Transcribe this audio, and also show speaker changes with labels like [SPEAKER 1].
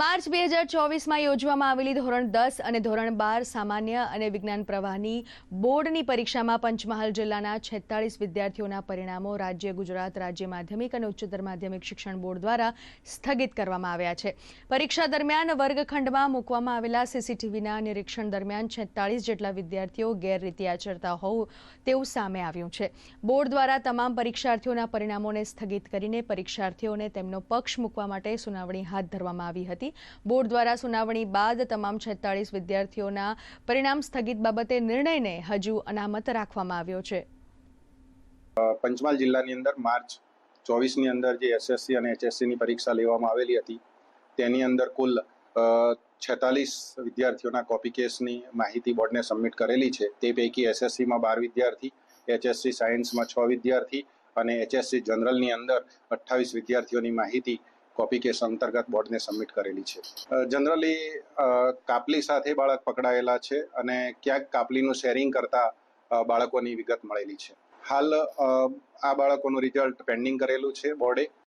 [SPEAKER 1] March બે હજાર ચોવીસમાં યોજવામાં આવેલી ધોરણ દસ અને ધોરણ બાર સામાન્ય અને વિજ્ઞાન પ્રવાહની બોર્ડની પરીક્ષામાં પંચમહાલ જિલ્લાના છેતાળીસ વિદ્યાર્થીઓના પરિણામો રાજ્ય ગુજરાત રાજ્ય માધ્યમિક અને ઉચ્ચતર માધ્યમિક શિક્ષણ બોર્ડ દ્વારા સ્થગિત કરવામાં આવ્યા છે પરીક્ષા દરમિયાન વર્ગખંડમાં મૂકવામાં આવેલા સીસીટીવીના નિરીક્ષણ દરમિયાન છેતાળીસ જેટલા વિદ્યાર્થીઓ ગેરરીતિ આચરતા હોવું તેવું સામે આવ્યું છે બોર્ડ દ્વારા તમામ પરીક્ષાર્થીઓના પરિણામોને સ્થગિત કરીને પરીક્ષાર્થીઓને તેમનો પક્ષ મૂકવા માટે સુનાવણી હાથ ધરવામાં આવી હતી હતી બોર્ડ દ્વારા સુનાવણી બાદ તમામ છેતાળીસ વિદ્યાર્થીઓના પરિણામ સ્થગિત બાબતે નિર્ણયને હજુ અનામત રાખવામાં આવ્યો છે
[SPEAKER 2] પંચમહાલ જિલ્લાની અંદર માર્ચ ચોવીસની અંદર જે એસએસસી અને એચએસસીની પરીક્ષા લેવામાં આવેલી હતી તેની અંદર કુલ છેતાલીસ વિદ્યાર્થીઓના કોપી કેસની માહિતી બોર્ડને સબમિટ કરેલી છે તે પૈકી એસએસસીમાં બાર વિદ્યાર્થી એચએસસી સાયન્સમાં છ વિદ્યાર્થી અને એચએસસી જનરલની અંદર અઠ્ઠાવીસ વિદ્યાર્થીઓની માહિતી કોપી કેસ અંતર્ગત બોર્ડને સબમિટ કરેલી છે જનરલી કાપલી સાથે બાળક પકડાયેલા છે અને ક્યાંક કાપલીનું શેરિંગ કરતા બાળકોની વિગત મળેલી છે હાલ આ બાળકોનું રિઝલ્ટ પેન્ડિંગ કરેલું છે બોર્ડે